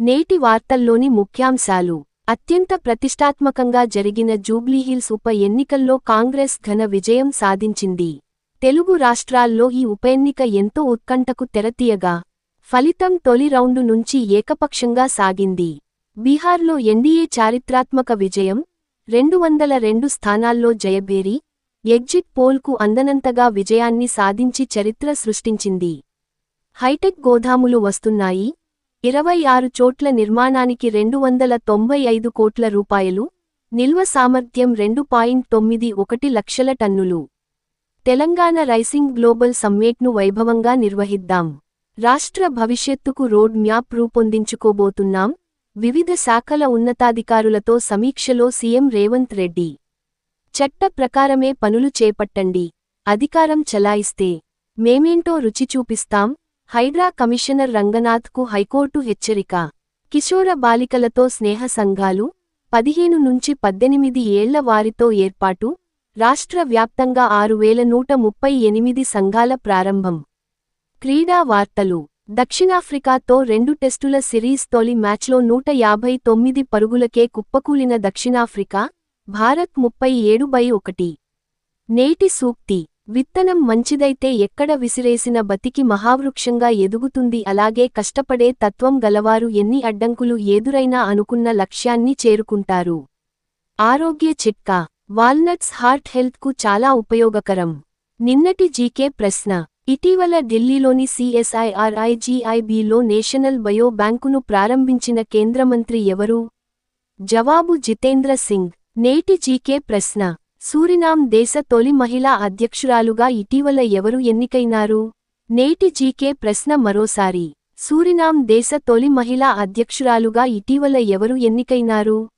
నేటి వార్తల్లోని ముఖ్యాంశాలు. అత్యంత ప్రతిష్టాత్మకంగా జరిగిన జూబ్లీహిల్స్ ఉప ఎన్నికల్లో కాంగ్రెస్ ఘన విజయం సాధించింది. తెలుగు రాష్ట్రాల్లో ఈ ఉప ఎన్నిక ఎంతో ఉత్కంఠకు తెరతీయగా ఫలితం తొలి రౌండు నుంచి ఏకపక్షంగా సాగింది. బీహార్లో ఎన్డీఏ చారిత్రాత్మక విజయం రెండు వందల రెండు స్థానాల్లో జయభేరి ఎగ్జిట్ పోల్కు అందనంతగా విజయాన్ని సాధించి చరిత్ర సృష్టించింది. హైటెక్ గోదాములు వస్తున్నాయి ఇరవై ఆరు చోట్ల నిర్మాణానికి రెండు వందల తొంభై ఐదు కోట్ల రూపాయలు నిల్వ సామర్థ్యం రెండు పాయింట్ తొమ్మిది ఒకటి లక్షల టన్నులు. తెలంగాణ రైసింగ్ గ్లోబల్ సమ్మేట్ను వైభవంగా నిర్వహిద్దాం. రాష్ట్ర భవిష్యత్తుకు రోడ్ మ్యాప్ రూపొందించుకోబోతున్నాం వివిధ శాఖల ఉన్నతాధికారులతో సమీక్షలో సీఎం రేవంత్ రెడ్డి. చట్ట ప్రకారమే పనులు చేపట్టండి అధికారం చలాయిస్తే మేమేంటో రుచి చూపిస్తాం హైడ్రా కమిషనర్ రంగనాథ్కు హైకోర్టు హెచ్చరిక. కిశోర బాలికలతో స్నేహ సంఘాలు పదిహేను నుంచి పద్దెనిమిది ఏళ్ళ వారితో ఏర్పాటు రాష్ట్ర వ్యాప్తంగా ఆరు వేల నూట ముప్పై ఎనిమిది సంఘాల ప్రారంభం. క్రీడా వార్తలు. దక్షిణాఫ్రికాతో రెండు టెస్టుల సిరీస్ తొలి మ్యాచ్లో నూట యాభై తొమ్మిది పరుగులకే కుప్పకూలిన దక్షిణాఫ్రికా భారత్ ముప్పై ఏడు బై ఒకటి. నేటి సూక్తి. విత్తనం మంచిదైతే ఎక్కడ విసిరేసిన బతికి మహావృక్షంగా ఎదుగుతుంది. అలాగే కష్టపడే తత్వం గలవారు ఎన్ని అడ్డంకులు ఎదురైనా అనుకున్న లక్ష్యాన్ని చేరుకుంటారు. ఆరోగ్య చిట్కా. వాల్నట్స్ హార్ట్ హెల్త్కు చాలా ఉపయోగకరం. నిన్నటి జీకే ప్రశ్న. ఇటీవల ఢిల్లీలోని సిఎస్ఐఆర్ఐజీఐబీలో నేషనల్ బయో బ్యాంకును ప్రారంభించిన కేంద్రమంత్రి ఎవరు? జవాబు జితేంద్ర సింగ్. నేటి జీకే ప్రశ్న. సూరినాం దేశ తొలి మహిళా అధ్యక్షురాలుగా ఇటీవల ఎవరు ఎన్నికైనారు? నేటి జీకే ప్రశ్న మరోసారి. సూరినాం దేశ తొలి మహిళా అధ్యక్షురాలుగా ఇటీవల ఎవరు ఎన్నికైనారు?